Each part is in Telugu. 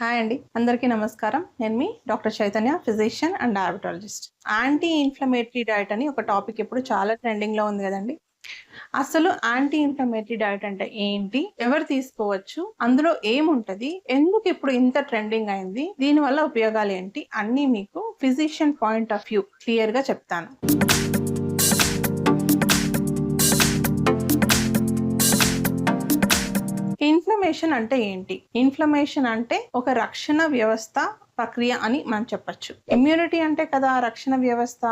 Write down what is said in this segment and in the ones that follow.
హాయ్ అండి. అందరికీ నమస్కారం. నేను మీ doctor Chaitanya physician and diabetologist anti inflammatory diet అని ఒక టాపిక్ ఇప్పుడు చాలా ట్రెండింగ్లో ఉంది కదండి. అసలు యాంటీ ఇన్ఫ్లమేటరీ డైట్ అంటే ఏంటి? ఎవరు తీసుకోవచ్చు? అందులో ఏముంటది? ఎందుకు ఇప్పుడు ఇంత ట్రెండింగ్ అయింది? దీనివల్ల ఉపయోగాలు ఏంటి? అన్నీ మీకు ఫిజిషియన్ పాయింట్ ఆఫ్ వ్యూ క్లియర్గా చెప్తాను. ఇన్ఫ్లమేషన్ అంటే ఏంటి? ఇన్ఫ్లమేషన్ అంటే ఒక రక్షణ వ్యవస్థ ప్రక్రియ అని మనం చెప్పచ్చు. ఇమ్యూనిటీ అంటే కదా రక్షణ వ్యవస్థ.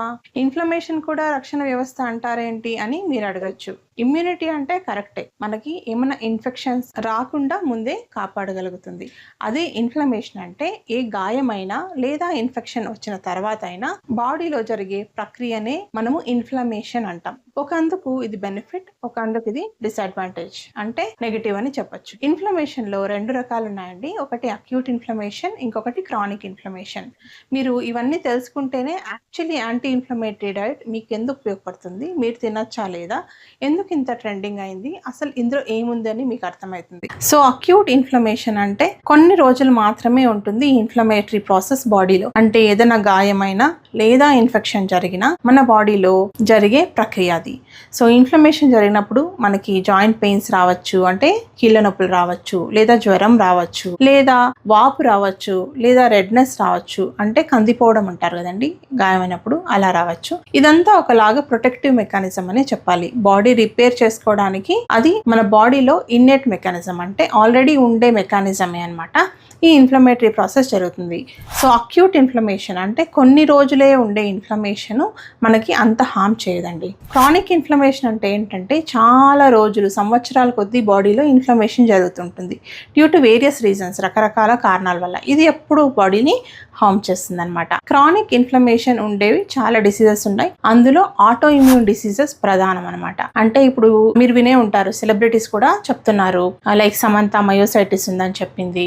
ఇన్ఫ్లమేషన్ కూడా రక్షణ వ్యవస్థ అంటారేంటి అని మీరు అడగచ్చు. ఇమ్యూనిటీ అంటే కరెక్టే. మనకి ఏమైనా ఇన్ఫెక్షన్స్ రాకుండా ముందే కాపాడగలుగుతుంది. అదే ఇన్ఫ్లమేషన్ అంటే ఏ గాయమైనా లేదా ఇన్ఫెక్షన్ వచ్చిన తర్వాత అయినా బాడీలో జరిగే ప్రక్రియనే మనము ఇన్ఫ్లమేషన్ అంటాం. ఒక అందుకు ఇది బెనిఫిట్ ఒక అందుకు ఇది డిసడ్వాంటేజ్ అంటే నెగిటివ్ అని చెప్పొచ్చు. ఇన్ఫ్లమేషన్లో రెండు రకాలు ఉన్నాయండి ఒకటి అక్యూట్ ఇన్ఫ్లమేషన్ ఇంకొకటి క్రానిక్ ఇన్ఫ్లమేషన్. మీరు ఇవన్నీ తెలుసుకుంటేనే యాక్చువల్లీ యాంటీ ఇన్ఫ్లమేటరీ డైట్ మీకు ఎందుకు ఉపయోగపడుతుంది? మీరు తినచ్చా లేదా? ఎందుకు ఇంత ట్రెండింగ్ అయింది? అసలు ఇందులో ఏముందని మీకు అర్థమవుతుంది. సో అక్యూట్ ఇన్ఫ్లమేషన్ అంటే కొన్ని రోజులు మాత్రమే ఉంటుంది ఇన్ఫ్లమేటరీ ప్రాసెస్ బాడీలో అంటే ఏదైనా గాయమైనా లేదా ఇన్ఫెక్షన్ జరిగినా మన బాడీలో జరిగే ప్రక్రియ అది. సో ఇన్ఫ్లమేషన్ జరిగినప్పుడు మనకి జాయింట్ పెయిన్స్ రావచ్చు అంటే కీళ్ళ నొప్పులు రావచ్చు లేదా జ్వరం రావచ్చు లేదా వాపు రావచ్చు లేదా రెడ్నెస్ రావచ్చు అంటే కందిపోవడం అంటారు కదండి గాయమైనప్పుడు అలా రావచ్చు. ఇదంతా ఒకలాగా ప్రొటెక్టివ్ మెకానిజం అనే చెప్పాలి. బాడీ రిపేర్ చేసుకోవడానికి అది మన బాడీలో ఇన్నెట్ మెకానిజం అంటే ఆల్రెడీ ఉండే మెకానిజమే అన్నమాట. ఈ ఇన్ఫ్లమేటరీ ప్రాసెస్ జరుగుతుంది. సో అక్యూట్ ఇన్ఫ్లమేషన్ అంటే కొన్ని రోజులే ఉండే ఇన్ఫ్లమేషన్ మనకి అంత హామ్ చేయదండి. క్రానిక్ ఇన్ఫ్లమేషన్ అంటే ఏంటంటే చాలా రోజులు సంవత్సరాల కొద్దీ బాడీలో ఇన్ఫ్లమేషన్ జరుగుతుంటుంది. డ్యూ టు వేరియస్ రీజన్స్ రకరకాల కారణాల వల్ల. ఇది ఎప్పుడు బాడీని హామ్ చేస్తుంది అనమాట క్రానిక్ ఇన్ఫ్లమేషన్ ఉండేవి చాలా డిసీజెస్ ఉన్నాయి. అందులో ఆటో ఇమ్యూన్ డిసీజెస్ ప్రధానం అనమాట అంటే ఇప్పుడు మీరు వినే ఉంటారు సెలబ్రిటీస్ కూడా చెప్తున్నారు. లైక్ సమంత మయోసైటిస్ ఉందని చెప్పింది.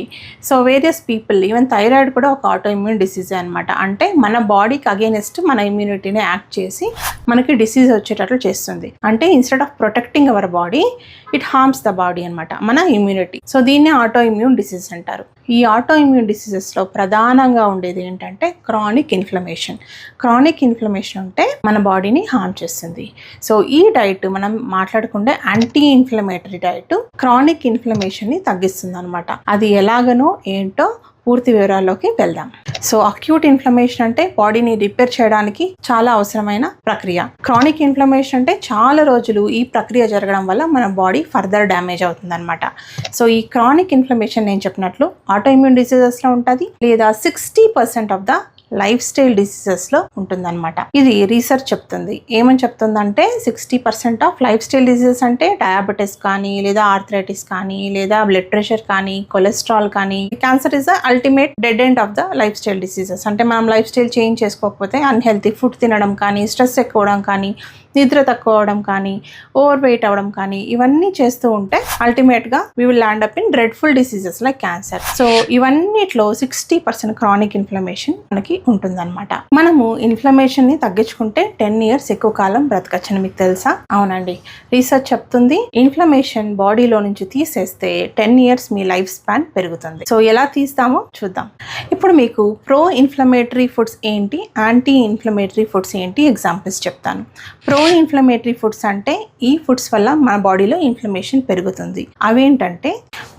So various people even thyroid కూడా ఒక ఆటో ఇమ్యూన్ డిసీజ్ అనమాట అంటే మన బాడీకి అగేనెస్ట్ మన ఇమ్యూనిటీని యాక్ట్ చేసి మనకి డిసీజ్ వచ్చేటట్లు చేస్తుంది. అంటే instead of protecting our body it harms the body అనమాట మన ఇమ్యూనిటీ సో దీన్నే ఆటో ఇమ్యూన్ డిసీజ్ అంటారు. ఈ ఆటో ఇమ్యూన్ డిసీజెస్లో ప్రధానంగా ఉండేది ఏంటంటే క్రానిక్ ఇన్ఫ్లమేషన్ క్రానిక్ ఇన్ఫ్లమేషన్ ఉంటే మన బాడీని హార్మ్ చేస్తుంది. సో ఈ డైట్ మనం మాట్లాడుకుంటే యాంటీ ఇన్ఫ్లమేటరీ డైట్ క్రానిక్ ఇన్ఫ్లమేషన్ని తగ్గిస్తుంది అనమాట అది ఎలాగనో ఏంటో పూర్తి వివరాల్లోకి వెళ్దాం. సో అక్యూట్ ఇన్ఫ్లమేషన్ అంటే బాడీని రిపేర్ చేయడానికి చాలా అవసరమైన ప్రక్రియ. క్రానిక్ ఇన్ఫ్లమేషన్ అంటే చాలా రోజులు ఈ ప్రక్రియ జరగడం వల్ల మన బాడీ ఫర్దర్ డ్యామేజ్ అవుతుందన్నమాట. సో ఈ క్రానిక్ ఇన్ఫ్లమేషన్ నేను చెప్పినట్లు ఆటోఇమ్యూన్ డిసీజెస్లో ఉంటుంది లేదా sixty percent of the lifestyle డిసీజెస్లో ఉంటుందన్నమాట. ఇది రీసెర్చ్ చెప్తుంది. ఏమని చెప్తుందంటే sixty percent of lifestyle diseases అంటే డయాబెటీస్ కానీ లేదా ఆర్థరైటిస్ కానీ లేదా బ్లడ్ ప్రెషర్ కానీ కొలెస్ట్రాల్ కానీ. Cancer is the ultimate dead end of the lifestyle diseases. అంటే మనం లైఫ్ స్టైల్ చేంజ్ చేసుకోకపోతే అన్హెల్తీ ఫుడ్ తినడం కానీ స్ట్రెస్ ఎక్కువడం కానీ నిద్ర తక్కువ అవడం కానీ ఓవర్ వెయిట్ అవ్వడం కానీ ఇవన్నీ చేస్తూ ఉంటే అల్టిమేట్గా we will land up in dreadful diseases like cancer so ఇవన్నిట్లో sixty percent chronic inflammation మనకి ఉంటుందన్నమాట. మనము ఇన్ఫ్లమేషన్ని తగ్గించుకుంటే టెన్ ఇయర్స్ ఎక్కువ కాలం బ్రతకచ్చని మీకు తెలుసా? అవునండి. రీసెర్చ్ చెప్తుంది ఇన్ఫ్లమేషన్ బాడీలో నుంచి తీసేస్తే టెన్ ఇయర్స్ మీ లైఫ్ స్పాన్ పెరుగుతుంది. సో ఎలా తీస్తామో చూద్దాం. ఇప్పుడు మీకు ప్రో ఇన్ఫ్లమేటరీ ఫుడ్స్ ఏంటి యాంటీ ఇన్ఫ్లమేటరీ ఫుడ్స్ ఏంటి ఎగ్జాంపుల్స్ చెప్తాను. ప్రో ఇన్ఫ్లమేటరీ ఫుడ్స్ అంటే ఈ ఫుడ్స్ వల్ల మన బాడీలో ఇన్ఫ్లమేషన్ పెరుగుతుంది. అవేంటంటే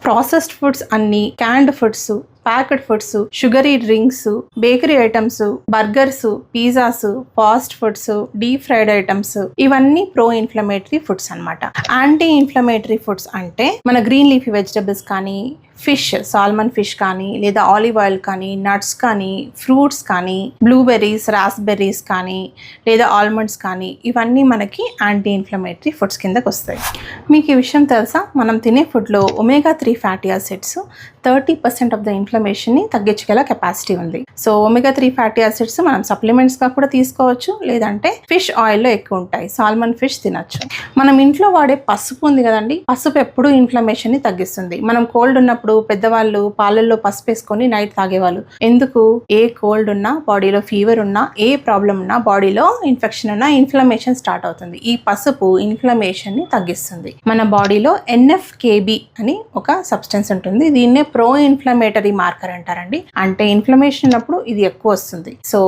ప్రాసెస్డ్ ఫుడ్స్ అన్ని canned foods packed foods sugary drinks bakery items burgers pizzas fast foods deep fried items ఇవన్నీ ప్రో ఇన్ఫ్లమేటరీ ఫుడ్స్ అన్నమాట. యాంటీ ఇన్ఫ్లమేటరీ ఫుడ్స్ అంటే మన గ్రీన్ లీఫీ వెజిటబుల్స్ కానీ ఫిష్ సాల్మన్ ఫిష్ కానీ లేదా ఆలివ్ ఆయిల్ కానీ నట్స్ కానీ ఫ్రూట్స్ కానీ బ్లూబెర్రీస్ రాస్బెర్రీస్ కానీ లేదా ఆల్మండ్స్ కానీ ఇవన్నీ మనకి యాంటీ ఇన్ఫ్లమేటరీ ఫుడ్స్ కిందకు వస్తాయి. మీకు ఈ విషయం తెలుసా? మనం తినే ఫుడ్లో omega three fatty acids thirty percent of the ఇన్ఫ్లమేషన్ని తగ్గించగల కెపాసిటీ ఉంది. So omega three fatty acids మనం సప్లిమెంట్స్గా కూడా తీసుకోవచ్చు లేదంటే ఫిష్ ఆయిల్లో ఎక్కువ ఉంటాయి. సాల్మన్ ఫిష్ తినచ్చు. మనం ఇంట్లో వాడే పసుపు ఉంది కదండి పసుపు ఎప్పుడు ఇన్ఫ్లమేషన్ని తగ్గిస్తుంది. మనం కోల్డ్ ఉన్నప్పుడు చిన్నప్పుడు పెద్దవాళ్ళు పాలల్లో పసుపు వేసుకొని నైట్ తాగేవాళ్ళు. ఎందుకు? ఏ కోల్డ్ ఉన్నా బాడీలో ఫీవర్ ఉన్నా ఏ ప్రాబ్లం ఉన్నా బాడీలో ఇన్ఫెక్షన్ ఉన్నా ఇన్ఫ్లమేషన్ స్టార్ట్ అవుతుంది. ఈ పసుపు ఇన్ఫ్లమేషన్ని తగ్గిస్తుంది. మన బాడీలో ఎన్ఎఫ్కేబి అని ఒక సబ్స్టెన్స్ ఉంటుంది. దీన్నే ప్రో ఇన్ఫ్లమేటరీ మార్కర్ అంటారండి. అంటే ఇన్ఫ్లమేషన్ ఉన్నప్పుడు ఇది ఎక్కువ వస్తుంది. సో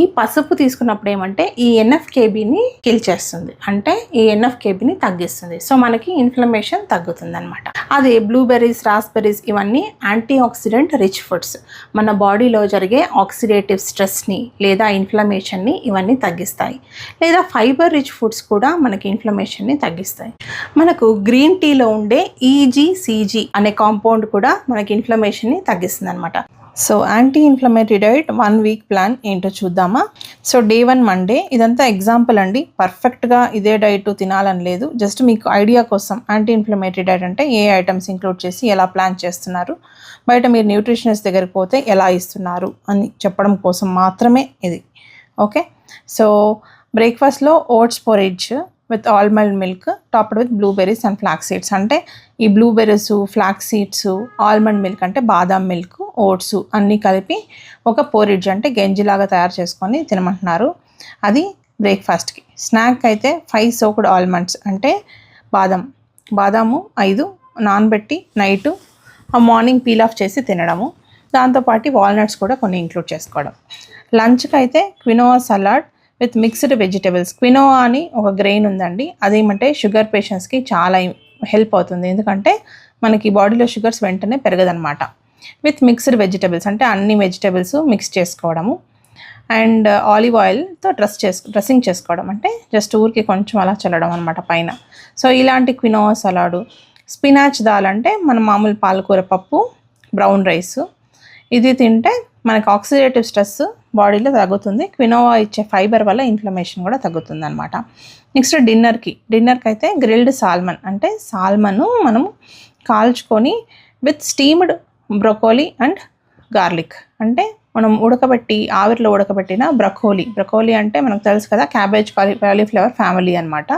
ఈ పసుపు తీసుకున్నప్పుడు ఏమంటే ఈ ఎన్ఎఫ్కేబిని కిల్ చేస్తుంది. అంటే ఈ ఎన్ఎఫ్కేబిని తగ్గిస్తుంది. సో మనకి ఇన్ఫ్లమేషన్ తగ్గుతుంది అనమాట అదే బ్లూబెర్రీస్ రాస్బెర్రీస్ ఇవన్నీ యాంటీ ఆక్సిడెంట్ రిచ్ ఫుడ్స్ మన బాడీలో జరిగే ఆక్సిడేటివ్ స్ట్రెస్ని లేదా ఇన్ఫ్లమేషన్ని ఇవన్నీ తగ్గిస్తాయి. లేదా ఫైబర్ రిచ్ ఫుడ్స్ కూడా మనకి ఇన్ఫ్లమేషన్ని తగ్గిస్తాయి. మనకు గ్రీన్ టీలో ఉండే ఈజీసీజీ అనే కాంపౌండ్ కూడా మనకి ఇన్ఫ్లమేషన్ని తగ్గిస్తుంది అనమాట so anti inflammatory diet one week plan ఏంటో చూద్దామా? సో డే వన్ మండే ఇదంతా ఎగ్జాంపుల్ అండి. పర్ఫెక్ట్గా ఇదే డైట్ తినాలని లేదు. జస్ట్ మీకు ఐడియా కోసం యాంటీ ఇన్ఫ్లమేటరీ డైట్ అంటే ఏ ఐటమ్స్ ఇంక్లూడ్ చేసి ఎలా ప్లాన్ చేస్తున్నారు? బయట మీరు న్యూట్రిషనిస్ట్ దగ్గరికి పోతే ఎలా ఇస్తున్నారు? అని చెప్పడం కోసం మాత్రమే ఇది. ఓకే సో బ్రేక్ఫాస్ట్లో oats porridge with almond milk topped with blueberries and flax seeds. అంటే ఈ blueberries flax seeds almond milk అంటే బాదాం మిల్క్ ఓట్స్ అన్నీ కలిపి ఒక పోరిడ్జ్ అంటే గంజిలాగా తయారు చేసుకొని తినమంటున్నారు. అది బ్రేక్ఫాస్ట్కి. స్నాక్ అయితే ఫైవ్ సోక్డ్ ఆల్మండ్స్ అంటే బాదం. బాదాము ఐదు నానబెట్టి నైటు ఆ మార్నింగ్ పీల్ ఆఫ్ చేసి తినడము. దాంతోపాటు వాల్నట్స్ కూడా కొన్ని ఇంక్లూడ్ చేసుకోవడం. లంచ్కి అయితే quinoa salad with mixed vegetables. Quinoa అని ఒక గ్రెయిన్ ఉందండి. అదేమంటే షుగర్ పేషెంట్స్కి చాలా హెల్ప్ అవుతుంది. ఎందుకంటే మనకి బాడీలో షుగర్స్ వెంటనే పెరగదనమాట విత్ మిక్స్డ్ వెజిటేబుల్స్ అంటే అన్ని వెజిటేబుల్స్ మిక్స్ చేసుకోవడము. అండ్ ఆలివ్ ఆయిల్తో డ్రెస్ చేసు డ్రెస్సింగ్ చేసుకోవడం. అంటే జస్ట్ ఊరికి కొంచెం అలా చల్లడం అనమాట పైన. సో ఇలాంటి క్వినోవా సలాడు. స్పినాచ్ దాల్ అంటే మన మామూలు పాలకూర పప్పు బ్రౌన్ రైస్. ఇది తింటే మనకి ఆక్సిడేటివ్ స్ట్రెస్ బాడీలో తగ్గుతుంది. క్వినోవా ఇచ్చే ఫైబర్ వల్ల ఇన్ఫ్లమేషన్ కూడా తగ్గుతుంది అనమాట నెక్స్ట్ డిన్నర్కి. డిన్నర్కి అయితే గ్రిల్డ్ సాల్మన్. అంటే సాల్మన్ మనం కాల్చుకొని with steamed broccoli and garlic. అంటే మనం ఉడకబెట్టి ఆవిరిలో ఉడకబెట్టిన బ్రకోలీ. బ్రకోలీ అంటే మనకు తెలుసు కదా క్యాబేజ్ కాలీ కాలీఫ్లవర్ ఫ్యామిలీ అనమాట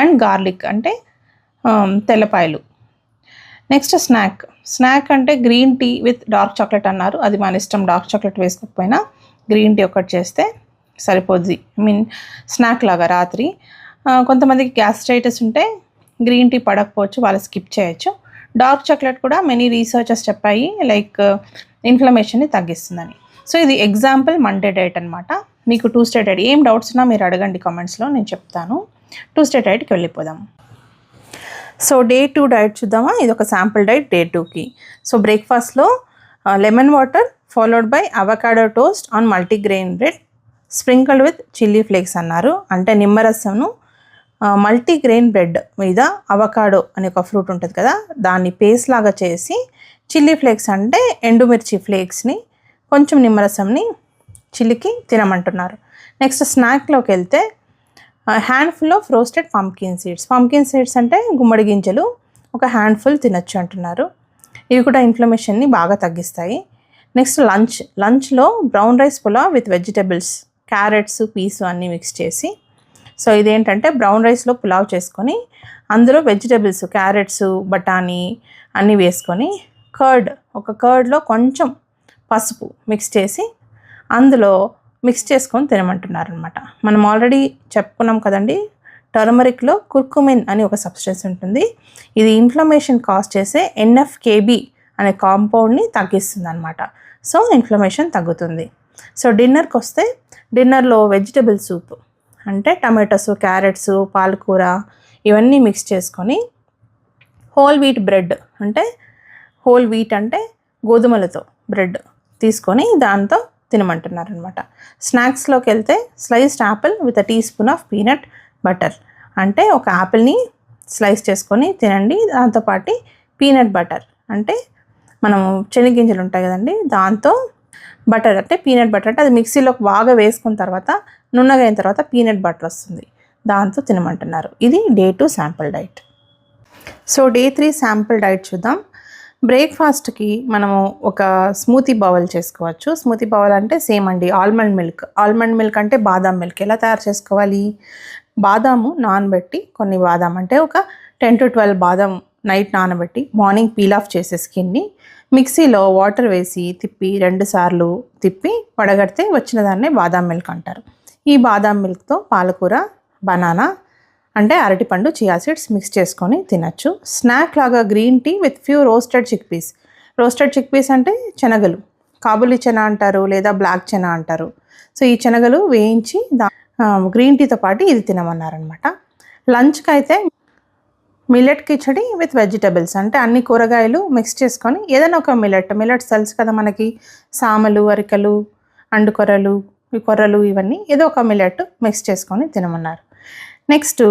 అండ్ గార్లిక్ అంటే తెల్లపాయలు. Next snack. స్నాక్ అంటే green tea with dark chocolate అన్నారు. అది మన ఇష్టం డార్క్ చాక్లెట్ వేసుకోకపోయినా. గ్రీన్ టీ ఒకటి చేస్తే సరిపోద్ది. ఐ మీన్ స్నాక్ లాగా రాత్రి. కొంతమందికి గ్యాస్ట్రైటిస్ ఉంటే గ్రీన్ టీ పడకపోవచ్చు వాళ్ళు స్కిప్ చేయొచ్చు. డార్క్ చాక్లెట్ కూడా మెనీ రీసెర్చర్స్ చెప్పాయి లైక్ ఇన్ఫ్లమేషన్ని తగ్గిస్తుందని. సో ఇది ఎగ్జాంపుల్ మండే డైట్ అనమాట మీకు టూ స్టే డైట్ ఏం డౌట్స్ ఉన్నా మీరు అడగండి కామెంట్స్లో నేను చెప్తాను. టూ స్టే డైట్కి వెళ్ళిపోదాం. సో డే టూ డైట్ చూద్దామా? ఇది ఒక శాంపుల్ డైట్ డే టూకి సో బ్రేక్ఫాస్ట్లో lemon water followed by avocado toast on multigrain bread sprinkled with chilli flakes అన్నారు. అంటే నిమ్మరసంను uh, మల్టీగ్రెయిన్ బ్రెడ్ మీద అవకాడో అనే ఒక ఫ్రూట్ ఉంటుంది కదా దాన్ని పేస్ట్ లాగా చేసి చిల్లీ ఫ్లేక్స్ అంటే ఎండుమిర్చి ఫ్లేక్స్ని కొంచెం నిమ్మరసంని చిల్లికి తినమంటున్నారు. నెక్స్ట్ స్నాక్లోకి వెళ్తే handful of roasted pumpkin seeds pumpkin seeds అంటే గుమ్మడి గింజలు ఒక హ్యాండ్ఫుల్ తినొచ్చు అంటున్నారు. ఇవి కూడా ఇన్ఫ్లమేషన్ని బాగా తగ్గిస్తాయి. నెక్స్ట్ లంచ్ లంచ్లో brown rice pulao with vegetables carrots peas అన్నీ మిక్స్ చేసి. సో ఇదేంటంటే బ్రౌన్ రైస్లో పులావ్ చేసుకొని అందులో వెజిటబుల్స్ క్యారెట్స్ బఠానీ అన్నీ వేసుకొని కర్డ్ ఒక కర్డ్లో కొంచెం పసుపు మిక్స్ చేసి అందులో మిక్స్ చేసుకొని తినమంటున్నారు అనమాట మనం ఆల్రెడీ చెప్పుకున్నాం కదండి టర్మరిక్లో కుర్కుమిన్ అని ఒక సబ్స్టెన్స్ ఉంటుంది. ఇది ఇన్ఫ్లమేషన్ కాజ్ చేసే ఎన్ఎఫ్కేబి అనే కాంపౌండ్ని తగ్గిస్తుంది అనమాట సో ఇన్ఫ్లమేషన్ తగ్గుతుంది. సో డిన్నర్కి వస్తే డిన్నర్లో వెజిటబుల్ సూప్ అంటే టమాటోస్ క్యారెట్స్ పాలకూర ఇవన్నీ మిక్స్ చేసుకొని హోల్ వీట్ బ్రెడ్ అంటే హోల్ వీట్ అంటే గోధుమలతో బ్రెడ్ తీసుకొని దాంతో తినమంటున్నారు అనమాట స్నాక్స్లోకి వెళ్తే sliced apple with a teaspoon of peanut butter. అంటే ఒక యాపిల్ని స్లైస్ చేసుకొని తినండి. దాంతోపాటు పీనట్ బటర్. అంటే మనం శనగింజలు ఉంటాయి కదండి దాంతో బటర్ అంటే పీనట్ బటర్ అంటే అది మిక్సీలో బాగా వేసుకున్న తర్వాత నున్నగా అయిన తర్వాత పీనట్ బటర్ వస్తుంది. దాంతో తినమంటున్నారు. ఇది day two sample diet. So day three sample diet చూద్దాం. బ్రేక్ఫాస్ట్కి మనము ఒక స్మూతీ బౌల్ చేసుకోవచ్చు. స్మూతీ బౌల్ అంటే సేమ్ అండి ఆల్మండ్ మిల్క్. ఆల్మండ్ మిల్క్ అంటే బాదాం మిల్క్. ఎలా తయారు చేసుకోవాలి? బాదాము నానబెట్టి కొన్ని బాదాం అంటే ఒక టెన్ టు ట్వెల్వ్ బాదాం నైట్ నానబెట్టి మార్నింగ్ పీల్ ఆఫ్ చేసే స్కిన్ని మిక్సీలో వాటర్ వేసి తిప్పి రెండు సార్లు తిప్పి వడగడితే వచ్చిన దాన్నే బాదాం మిల్క్ అంటారు. ఈ బాదాం మిల్క్తో పాలకూర బనానా అంటే అరటిపండు చియా సీడ్స్ మిక్స్ చేసుకొని తినచ్చు. స్నాక్ లాగా green tea with few roasted chickpeas roasted chickpeas అంటే శనగలు. కాబులి చెన అంటారు లేదా బ్లాక్ చెన అంటారు. సో ఈ శనగలు వేయించి దా గ్రీన్ టీతో పాటు ఇది తినమన్నారనమాట లంచ్కి అయితే మిల్లెట్ కిచడి విత్ వెజిటబుల్స్ అంటే అన్ని కూరగాయలు మిక్స్ చేసుకొని ఏదైనా ఒక మిల్లెట్ మిల్లెట్స్ తెలుసు కదా మనకి. సామలు అరికలు అండుకొరలు కొర్రలు ఇవన్నీ ఏదో ఒక మిల్లెట్ మిక్స్ చేసుకొని తినమన్నారు. నెక్స్ట్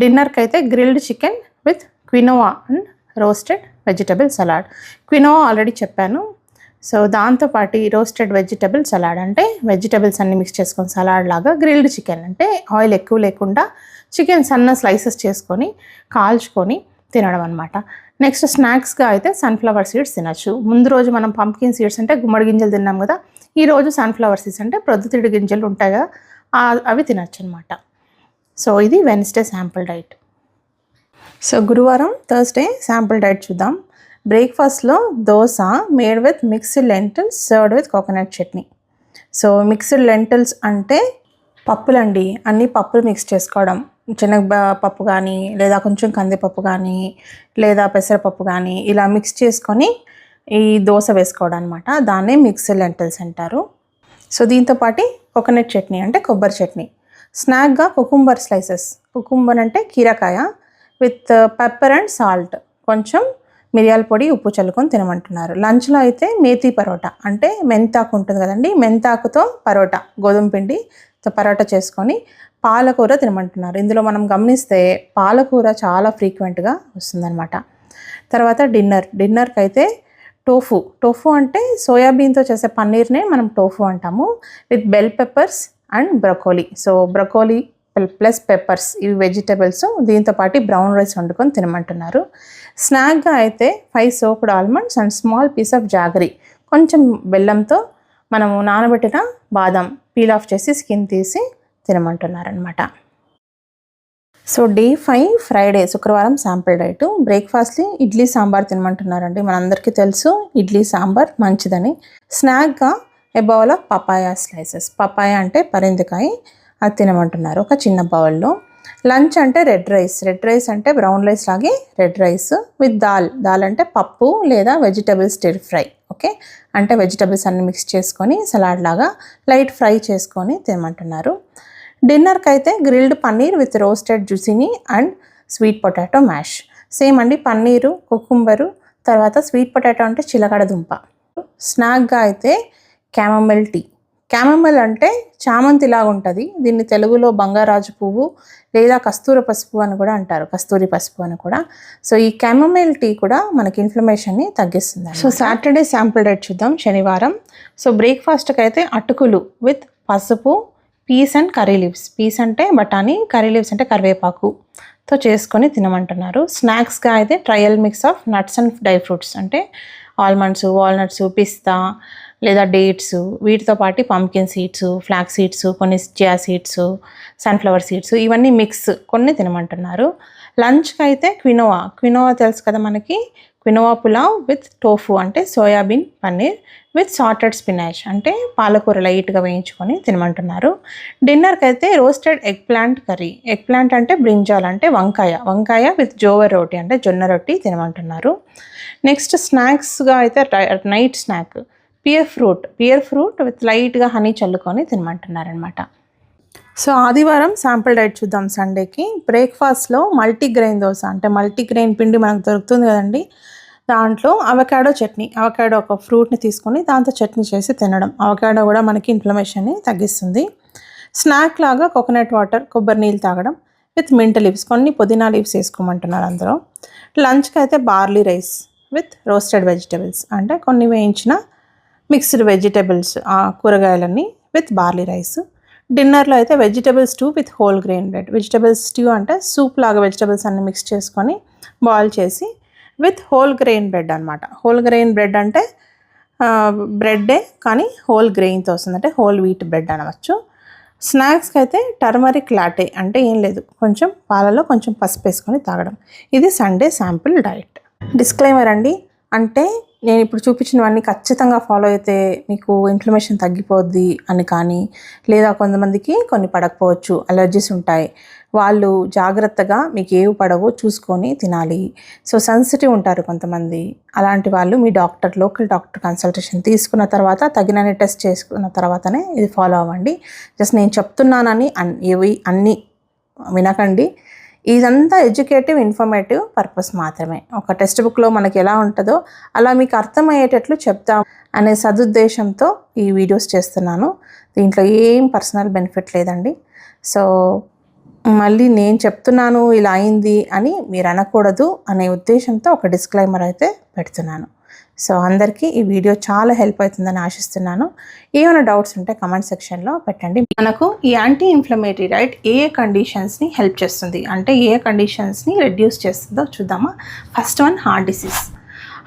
డిన్నర్కి అయితే grilled chicken with quinoa and roasted vegetable salad quinoa already చెప్పాను. సో దాంతోపాటు రోస్టెడ్ వెజిటబుల్ సలాడ్ అంటే వెజిటబుల్స్ అన్ని మిక్స్ చేసుకొని సలాడ్ లాగా గ్రిల్డ్ చికెన్ అంటే ఆయిల్ ఎక్కువ లేకుండా చికెన్ సన్న స్లైసెస్ చేసుకొని కాల్చుకొని తినడం అనమాట నెక్స్ట్ స్నాక్స్గా అయితే సన్ఫ్లవర్ సీడ్స్ తినచ్చు. ముందు రోజు మనం పంప్కిన్ సీడ్స్ అంటే గుమ్మడి గింజలు తిన్నాం కదా ఈ రోజు సన్ఫ్లవర్ సీడ్స్ అంటే ప్రొద్దుతిడి గింజలు ఉంటాయి కదా అవి తినచ్చు అనమాట సో ఇది వెన్స్డే శాంపుల్ డైట్ సో గురువారం థర్స్డే శాంపుల్ డైట్ చూద్దాం. బ్రేక్ఫాస్ట్లో dosa made with mixed lentils served with coconut chutney. So mixed lentils అంటే పప్పులండి. అన్ని పప్పులు మిక్స్ చేసుకోవడం. శనగ పప్పు కానీ లేదా కొంచెం కందిపప్పు కానీ లేదా పెసరపప్పు కానీ ఇలా మిక్స్ చేసుకొని ఈ దోశ వేసుకోవడం అనమాట దాన్నే మిక్స్డ్ లెంటిల్స్ అంటారు. సో దీంతో పాటు కోకోనట్ చట్నీ అంటే కొబ్బరి చట్నీ. స్నాక్గా కుకుంబర్ స్లైసెస్. కుకుంబర్ అంటే కీరకాయ విత్ పెప్పర్ అండ్ సాల్ట్. కొంచెం మిరియాల పొడి ఉప్పు చల్లుకొని తినమంటున్నారు. లంచ్లో అయితే మేతి పరోటా అంటే మెంతాకు ఉంటుంది కదండి మెంతాకుతో పరోటా గోధుమ పిండితో పరోటా చేసుకొని పాలకూర తినమంటున్నారు. ఇందులో మనం గమనిస్తే పాలకూర చాలా ఫ్రీక్వెంట్గా వస్తుందన్నమాట. తర్వాత డిన్నర్ డిన్నర్కి అయితే టోఫు టోఫు అంటే సోయాబీన్తో చేసే పన్నీర్నే మనం టోఫు అంటాము with bell peppers and broccoli. So broccoli plus peppers ఇవి వెజిటబుల్స్ దీంతో పాటు బ్రౌన్ రైస్ వండుకొని తినమంటున్నారు. స్నాక్గా అయితే five soaked almonds and small piece of jaggery కొంచెం బెల్లంతో మనము నానబెట్టిన బాదం పీల్ ఆఫ్ చేసి స్కిన్ తీసి తినమంటున్నారనమాట సో డే ఫైవ్ ఫ్రైడే శుక్రవారం శాంపిల్ డైట్ బ్రేక్ఫాస్ట్ని ఇడ్లీ సాంబార్ తినమంటున్నారండి. మనందరికీ తెలుసు ఇడ్లీ సాంబార్ మంచిదని. స్నాక్గా ఏ పపాయా స్లైసెస్ పపాయ అంటే పరిందికాయ. అది తినమంటున్నారు. ఒక చిన్న బౌల్లో. లంచ్ అంటే రెడ్ రైస్. రెడ్ రైస్ అంటే బ్రౌన్ రైస్ లాగే red rice with dal. Dal అంటే పప్పు లేదా వెజిటబుల్ స్టిర్ ఫ్రై. ఓకే? అంటే వెజిటబుల్స్ అన్ని మిక్స్ చేసుకొని సలాడ్ లాగా లైట్ ఫ్రై చేసుకొని తినమంటున్నారు. డిన్నర్కి అయితే grilled paneer with roasted zucchini and sweet potato mash. Same అండి పన్నీరు కుకుంబరు తర్వాత స్వీట్ పొటాటో అంటే చిలకడ దుంప. స్నాక్గా అయితే క్యామమెల్ టీ. క్యామమెల్ అంటే చామంతిలాగా ఉంటుంది. దీన్ని తెలుగులో బంగారాజు పువ్వు లేదా కస్తూర పసుపు అని కూడా అంటారు. కస్తూరి పసుపు అని కూడా. సో ఈ క్యామమెల్ టీ కూడా మనకి ఇన్ఫ్లమేషన్ని తగ్గిస్తుంది సో సాటర్డే శాంపుల్ డేట్ చూద్దాం శనివారం. సో బ్రేక్ఫాస్ట్కి అయితే అటుకులు విత్ పసుపు peas and curry leaves peas అంటే బఠానీ కర్రీ లీవ్స్ అంటే కరివేపాకు తో చేసుకొని తినమంటున్నారు. స్నాక్స్గా అయితే trail mix of nuts and dry fruits అంటే ఆల్మండ్స్ వాల్నట్స్ పిస్తా లేదా డేట్స్ వీటితో పాటు పంకిన్ సీడ్స్ ఫ్లాక్ సీడ్స్ కొన్ని చియా సీడ్స్ సన్ఫ్లవర్ సీడ్స్ ఇవన్నీ మిక్స్ కొన్ని తినమంటున్నారు. లంచ్కి అయితే క్వినోవా క్వినోవా తెలుసు కదా మనకి? క్వినోవా పులావ్ విత్ టోఫు అంటే soybean paneer with sauteed spinach అంటే పాలకూర లైట్గా వేయించుకొని తినమంటున్నారు. డిన్నర్కి అయితే roasted egg plant curry egg plant అంటే బ్రింజాల్ అంటే వంకాయ. వంకాయ విత్ జోవర్ రోటీ అంటే జొన్న రొట్టి తినమంటున్నారు. నెక్స్ట్ స్నాక్స్గా అయితే night snack pear fruit pear fruit with లైట్గా హనీ చల్లుకొని తినమంటున్నారనమాట సో ఆదివారం శాంపుల్ డైట్ చూద్దాం సండేకి బ్రేక్ఫాస్ట్లో మల్టీగ్రెయిన్ దోశ. అంటే మల్టీగ్రెయిన్ పిండి మనకు దొరుకుతుంది కదండి. దాంట్లో అవకాడో చట్నీ. అవకాడో ఒక ఫ్రూట్ని తీసుకొని దాంతో చట్నీ చేసి తినడం. అవకాడో కూడా మనకి ఇన్ఫ్లమేషన్ని తగ్గిస్తుంది. స్నాక్ లాగా కోకోనట్ వాటర్ కొబ్బరి నీళ్ళు తాగడం విత్ మింట్ లీవ్స్ కొన్ని పుదీనా లీవ్స్ వేసుకోమంటున్నారు అందులో లంచ్కి అయితే barley rice with roasted vegetables అంటే కొన్ని వేయించిన మిక్స్డ్ వెజిటేబుల్స్ కూరగాయలన్నీ విత్ బార్లీ రైస్ డిన్నర్లో అయితే vegetable stew with whole grain bread vegetable stew అంటే సూప్ లాగా వెజిటబుల్స్ అన్ని మిక్స్ చేసుకొని బాయిల్ చేసి విత్ హోల్ గ్రెయిన్ బ్రెడ్ అనమాట హోల్ గ్రెయిన్ బ్రెడ్ అంటే బ్రెడ్డే కానీ హోల్ గ్రెయిన్తో వస్తుంది. అంటే హోల్ వీట్ బ్రెడ్ అనవచ్చు. స్నాక్స్కి అయితే టర్మరిక్ లాటే అంటే ఏం లేదు. కొంచెం పాలలో కొంచెం పసుపు వేసుకొని తాగడం. ఇది సండే శాంపుల్ డైట్ డిస్క్లైమర్ అండి. అంటే నేను ఇప్పుడు చూపించినవన్నీ ఖచ్చితంగా ఫాలో అయితే మీకు ఇన్ఫ్లమేషన్ తగ్గిపోద్ది అని కానీ లేదా కొంతమందికి కొన్ని పడకపోవచ్చు అలర్జీస్ ఉంటాయి. వాళ్ళు జాగ్రత్తగా మీకు ఏవి పడవో చూసుకొని తినాలి. సో సెన్సిటివ్ ఉంటారు కొంతమంది. అలాంటి వాళ్ళు మీ డాక్టర్ లోకల్ డాక్టర్ కన్సల్టేషన్ తీసుకున్న తర్వాత తగినన్ని టెస్ట్ చేసుకున్న తర్వాతనే ఇది ఫాలో అవ్వండి. జస్ట్ నేను చెప్తున్నానని అన్ ఇవి అన్నీ వినకండి. ఇదంతా ఎడ్యుకేటివ్ ఇన్ఫర్మేటివ్ పర్పస్ మాత్రమే. ఒక టెక్స్ట్ బుక్లో మనకి ఎలా ఉంటుందో అలా మీకు అర్థమయ్యేటట్లు చెప్తాం అనే సదుద్దేశంతో ఈ వీడియోస్ చేస్తున్నాను. దీంట్లో ఏం పర్సనల్ బెనిఫిట్ లేదండి. సో మళ్ళీ నేను చెప్తున్నాను ఇలా అయింది అని మీరు అనకూడదు అనే ఉద్దేశంతో ఒక డిస్క్లైమర్ అయితే పెడుతున్నాను. సో అందరికీ ఈ వీడియో చాలా హెల్ప్ అవుతుందని ఆశిస్తున్నాను. ఏమైనా డౌట్స్ ఉంటే కమెంట్ సెక్షన్లో పెట్టండి. మనకు ఈ యాంటీ ఇన్ఫ్లమేటరీ డైట్ ఏ ఏ కండిషన్స్ని హెల్ప్ చేస్తుంది? అంటే ఏ ఏ కండిషన్స్ని రెడ్యూస్ చేస్తుందో చూద్దామా? First one heart disease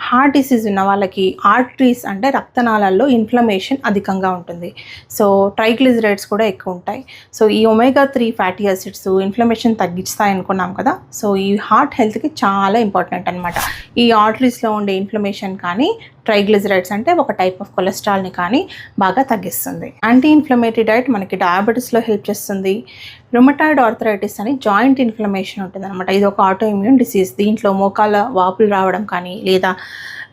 heart disease ఉన్న వాళ్ళకి ఆర్టరీస్ అంటే రక్తనాళాల్లో ఇన్ఫ్లమేషన్ అధికంగా ఉంటుంది. సో ట్రైగ్లిజరైడ్స్ కూడా ఎక్కువ ఉంటాయి. సో ఈ omega three fatty acids inflammation తగ్గిస్తాయి అనుకున్నాం కదా సో ఈ హార్ట్ హెల్త్కి చాలా ఇంపార్టెంట్ అనమాట ఈ ఆర్టరీస్లో ఉండే ఇన్ఫ్లమేషన్ కానీ ట్రైగ్లిజరైడ్స్ అంటే ఒక టైప్ ఆఫ్ కొలెస్ట్రాల్ని కానీ బాగా తగ్గిస్తుంది. యాంటీ ఇన్ఫ్లమేటరీ డైట్ మనకి డయాబెటీస్లో హెల్ప్ చేస్తుంది. రొమటాయిడ్ ఆర్థరైటిస్ అని జాయింట్ ఇన్ఫ్లమేషన్ ఉంటుంది అనమాట ఇది ఒక ఆటో ఇమ్యూన్ డిసీజ్ దీంట్లో మోకాల వాపులు రావడం కానీ లేదా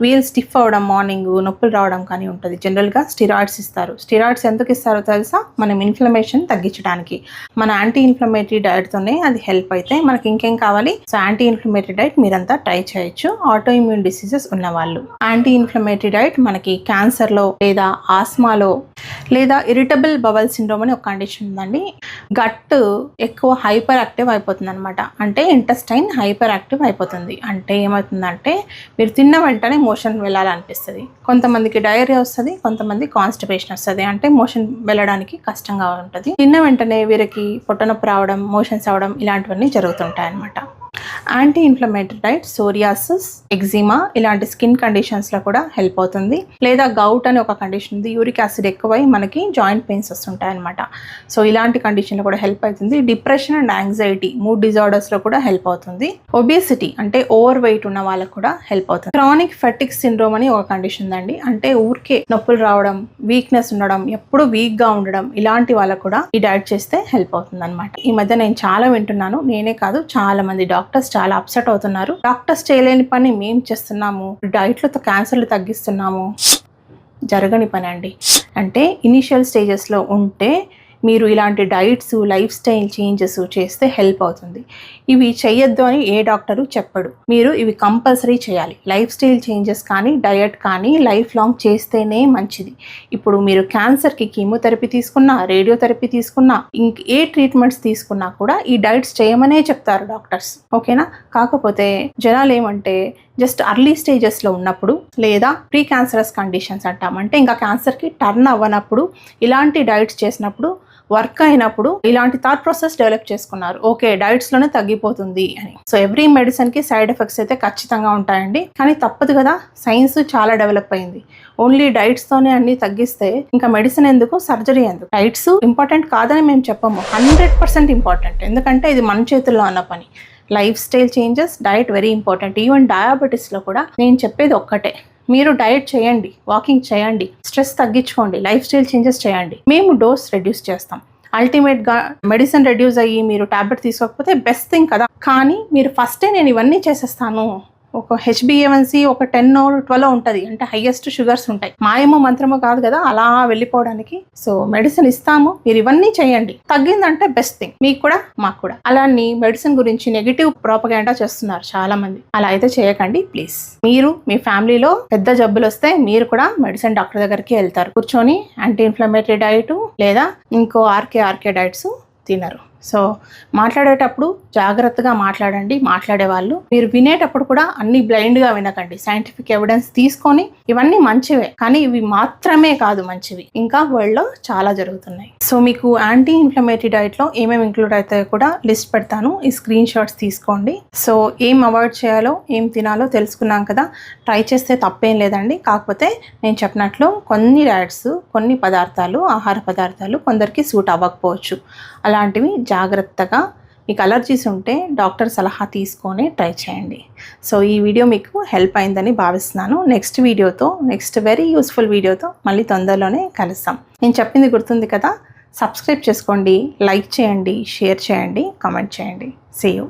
వీల్ స్టిఫ్ అవ్వడం మార్నింగ్ నొప్పులు రావడం కానీ ఉంటుంది. జనరల్గా స్టిరాయిడ్స్ ఇస్తారు. స్టిరాయిడ్స్ ఎందుకు ఇస్తారో తెలుసా? మనం ఇన్ఫ్లమేషన్ తగ్గించడానికి. మన యాంటీ ఇన్ఫ్లమేటరీ డైట్తోనే అది హెల్ప్ అయితే మనకి ఇంకేం కావాలి? సో యాంటీ ఇన్ఫ్లమేటరీ డైట్ మీరంతా ట్రై చేయొచ్చు. ఆటో ఇమ్యూన్ డిసీజెస్ ఉన్నవాళ్ళు. యాంటీ ఇన్ఫ్లమేటరీ డైట్ మనకి క్యాన్సర్లో లేదా ఆస్మాలో లేదా ఇరిటబుల్ బబల్ సిండ్రోమ్ అని ఒక కండిషన్ ఉందండి. గట్ ఎక్కువ హైపర్ యాక్టివ్ అయిపోతుంది అనమాట అంటే ఇంటెస్టైన్ హైపర్ యాక్టివ్ అయిపోతుంది. అంటే ఏమవుతుందంటే మీరు తిన్న వెంటనే మోషన్ వెళ్ళాలనిపిస్తుంది. కొంతమందికి డైరియా వస్తుంది కొంతమంది కాన్స్టిపేషన్ వస్తుంది. అంటే మోషన్ వెళ్ళడానికి కష్టంగా ఉంటుంది. తిన్న వెంటనే వీరికి పొట్టనొప్పి రావడం మోషన్స్ అవడం ఇలాంటివన్నీ జరుగుతుంటాయి అన్నమాట anti inflammatory diet psoriasis eczema ఇలాంటి స్కిన్ కండిషన్స్లో కూడా హెల్ప్ అవుతుంది. లేదా గౌట్ అని ఒక కండిషన్ ఉంది. యూరిక్ యాసిడ్ ఎక్కువై మనకి జాయింట్ పెయిన్స్ వస్తుంటాయి అనమాట సో ఇలాంటి కండిషన్లో కూడా హెల్ప్ అవుతుంది. డిప్రెషన్ అండ్ యాంగ్జైటీ మూడ్ డిజార్డర్స్లో కూడా హెల్ప్ అవుతుంది. ఒబేసిటీ అంటే ఓవర్ వెయిట్ ఉన్న వాళ్ళకు కూడా హెల్ప్ అవుతుంది. క్రానిక్ ఫెటిక్ సిండ్రోమ్ అని ఒక కండిషన్ ఉందండి. అంటే ఊరికే నొప్పులు రావడం వీక్నెస్ ఉండడం ఎప్పుడు వీక్గా ఉండడం ఇలాంటి వాళ్ళకు కూడా ఈ డైట్ చేస్తే హెల్ప్ అవుతుంది అనమాట ఈ మధ్య నేను చాలా వింటున్నాను. నేనే కాదు చాలా మంది డాక్టర్స్ చాలా అప్సెట్ అవుతున్నారు. డాక్టర్స్ చేయలేని పని మేం చేస్తున్నాము. డైట్లతో క్యాన్సర్లు తగ్గిస్తున్నాము. జరగని పని అండి. అంటే ఇనిషియల్ స్టేజెస్లో ఉంటే మీరు ఇలాంటి డైట్స్ లైఫ్ స్టైల్ చేంజెస్ చేస్తే హెల్ప్ అవుతుంది. ఇవి చేయొద్దు అని ఏ డాక్టరు చెప్పడు. మీరు ఇవి కంపల్సరీ చేయాలి. లైఫ్ స్టైల్ చేంజెస్ కానీ డయట్ కానీ లైఫ్ లాంగ్ చేస్తేనే మంచిది. ఇప్పుడు మీరు క్యాన్సర్కి కీమోథెరపీ తీసుకున్నా రేడియోథెరపీ తీసుకున్నా ఇంక ఏ ట్రీట్మెంట్స్ తీసుకున్నా కూడా ఈ డైట్స్ చేయమనే చెప్తారు డాక్టర్స్. ఓకేనా? కాకపోతే జనాలు ఏమంటే జస్ట్ అర్లీ స్టేజెస్లో ఉన్నప్పుడు లేదా ప్రీ క్యాన్సరస్ కండిషన్స్ అంటామంటే ఇంకా క్యాన్సర్కి టర్న్ అవ్వనప్పుడు ఇలాంటి డైట్స్ చేసినప్పుడు వర్క్ అయినప్పుడు ఇలాంటి థాట్ ప్రాసెస్ డెవలప్ చేసుకున్నారు. ఓకే డైట్స్లోనే తగ్గిపోతుంది అని. సో ఎవ్రీ మెడిసిన్కి సైడ్ ఎఫెక్ట్స్ అయితే ఖచ్చితంగా ఉంటాయండి. కానీ తప్పదు కదా సైన్స్ చాలా డెవలప్ అయింది. ఓన్లీ డైట్స్తోనే అన్ని తగ్గిస్తే ఇంకా మెడిసిన్ ఎందుకు సర్జరీ ఎందుకు? డైట్స్ ఇంపార్టెంట్ కాదని మేము చెప్పము. Hundred percent important. ఎందుకంటే ఇది మన చేతుల్లో అన్న పని. Lifestyle changes diet very important. Even డయాబెటీస్లో కూడా నేను చెప్పేది ఒక్కటే. మీరు డైట్ చేయండి వాకింగ్ చేయండి స్ట్రెస్ తగ్గించుకోండి లైఫ్ స్టైల్ చేంజెస్ చేయండి. మేము డోస్ రెడ్యూస్ చేస్తాం. అల్టిమేట్గా మెడిసిన్ రెడ్యూస్ అయ్యి మీరు టాబ్లెట్ తీసుకోకపోతే బెస్ట్ థింగ్ కదా. కానీ మీరు ఫస్టే నేను ఇవన్నీ చేసేస్తాను. ఒక హెచ్బిఏవన్సీ ఒక టెన్ ట్వెల్వ్ ఉంటుంది. అంటే హైయెస్ట్ షుగర్స్ ఉంటాయి. మాయమో మంత్రమో కాదు కదా అలా వెళ్ళిపోవడానికి. సో మెడిసిన్ ఇస్తాము. మీరు ఇవన్నీ చేయండి. తగ్గిందంటే బెస్ట్ థింగ్ మీకు కూడా మాకు కూడా. అలాని మెడిసిన్ గురించి నెగిటివ్ ప్రోపగాండా చేస్తున్నారు చాలా మంది అలా అయితే చేయకండి ప్లీజ్ మీరు మీ ఫ్యామిలీలో పెద్ద జబ్బులు వస్తే మీరు కూడా మెడిసిన్ డాక్టర్ దగ్గరికి వెళ్తారు. కూర్చొని యాంటీ ఇన్ఫ్లమేటరీ డైట్ లేదా ఇంకో R K R K diets తినరు. సో మాట్లాడేటప్పుడు జాగ్రత్తగా మాట్లాడండి మాట్లాడేవాళ్ళు. మీరు వినేటప్పుడు కూడా అన్ని బ్లైండ్గా వినకండి. సైంటిఫిక్ ఎవిడెన్స్ తీసుకొని ఇవన్నీ మంచివే కానీ ఇవి మాత్రమే కాదు మంచివి. ఇంకా వరల్డ్లో చాలా జరుగుతున్నాయి. సో మీకు యాంటీ ఇన్ఫ్లమేటరీ డైట్లో ఏమేమి ఇంక్లూడ్ అవుతాయో కూడా లిస్ట్ పెడతాను. ఈ స్క్రీన్ షాట్స్ తీసుకోండి. సో ఏం అవాయిడ్ చేయాలో ఏం తినాలో తెలుసుకున్నాం కదా. ట్రై చేస్తే తప్పేం లేదండి. కాకపోతే నేను చెప్పినట్లు కొన్ని డైట్స్ కొన్ని పదార్థాలు ఆహార పదార్థాలు కొందరికి సూట్ అవ్వకపోవచ్చు. అలాంటివి జాగ్రత్తగా మీకు అలర్జీస్ ఉంటే డాక్టర్ సలహా తీసుకొని ట్రై చేయండి. సో ఈ వీడియో మీకు హెల్ప్ అయిందని భావిస్తున్నాను. నెక్స్ట్ వీడియోతో నెక్స్ట్ వెరీ యూస్ఫుల్ వీడియోతో మళ్ళీ తొందరలోనే కలుస్తాం. నేను చెప్పింది గుర్తుంది కదా? సబ్స్క్రైబ్ చేసుకోండి లైక్ చేయండి షేర్ చేయండి కామెంట్ చేయండి. See you